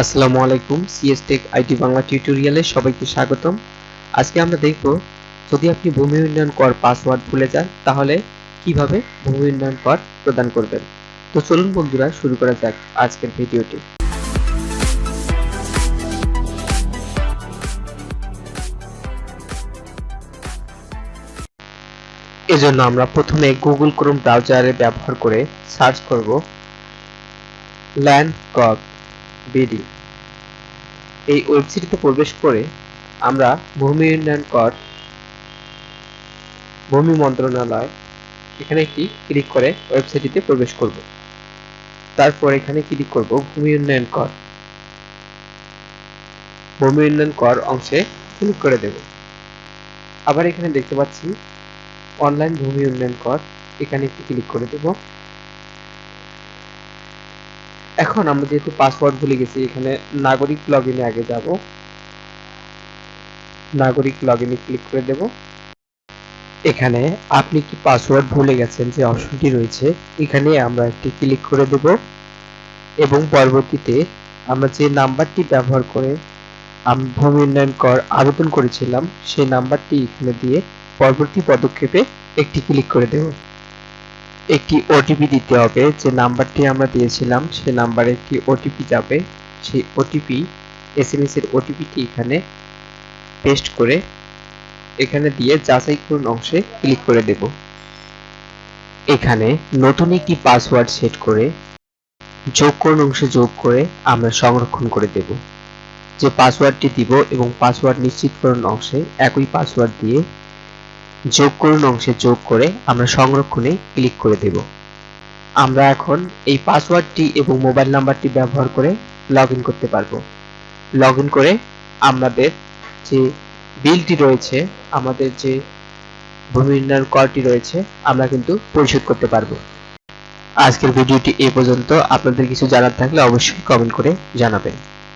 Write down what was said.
আসসালামু আলাইকুম CS take IT Bangla টিউটোরিয়ালে সবাইকে স্বাগতম। আজকে আমরা দেখব, যদি আপনি ভূমি উন্নয়ন কর পাসওয়ার্ড ভুলে যান, তাহলে কীভাবে ভূমি উন্নয়ন কর প্রদান করবেন? তো চলুন বন্ধুরা, শুরু করা যাক আজকের ভিডিওটি। এজন্য আমরা প্রথমে গুগল ক্রোম ব্রাউজারে ব্যবহার করে সার্চ করব ল্যান্ড গভ বিডি। এই ওয়েবসাইটে প্রবেশ করে আমরা ভূমি উন্নয়ন কর, ভূমি মন্ত্রণালয়, এখানে একটি ক্লিক করে ওয়েবসাইটটিতে প্রবেশ করব। তারপর এখানে ক্লিক করব ভূমি উন্নয়ন কর। ভূমি উন্নয়ন কর অংশে ক্লিক করে দেব। আবার এখানে দেখতে পাচ্ছি, অনলাইন ভূমি উন্নয়ন কর, এখানে একটি ক্লিক করে দেব। এখন আমরা যেহেতু পাসওয়ার্ড ভুলে গেছি, এখানে নাগরিক লগ আগে যাব। নাগরিক লগ ক্লিক করে দেব। এখানে আপনি কি পাসওয়ার্ড ভুলে গেছেন যে অপশনটি রয়েছে, এখানে আমরা একটি ক্লিক করে দেব। এবং পরবর্তীতে আমরা যে নাম্বারটি ব্যবহার করে আমি ভূমি উন্নয়ন কর আবেদন করেছিলাম, সেই নাম্বারটি এখানে দিয়ে পরবর্তী পদক্ষেপে একটি ক্লিক করে দেব। একটি ওটিপি দিতে হবে। যে নাম্বারটি আমরা দিয়েছিলাম, সে নাম্বারে একটি ওটিপি যাবে। সেই ওটিপি এসএমএস এর ওটিপিটি এখানে পেস্ট করে এখানে দিয়ে যাচাই করুন অংশে ক্লিক করে দেব। এখানে নতুন একটি পাসওয়ার্ড সেট করে যোগ করুন অংশে যোগ করে আমরা সংরক্ষণ করে দেব। যে পাসওয়ার্ডটি দিব এবং পাসওয়ার্ড নিশ্চিতকরণ অংশে একই পাসওয়ার্ড দিয়ে যোগ করুন অংশে যোগ করে আমরা সংরক্ষণে ক্লিক করে দেব। আমরা এখন এই পাসওয়ার্ডটি এবং মোবাইল নাম্বারটি ব্যবহার করে লগ করতে পারব। লগ করে আমাদের যে বিলটি রয়েছে, আমাদের যে ভূমি উন্নয়ন করটি রয়েছে, আমরা কিন্তু পরিশোধ করতে পারব। আজকের ভিডিওটি এ পর্যন্ত। আপনাদের কিছু জানার থাকলে অবশ্যই কমেন্ট করে জানাবেন।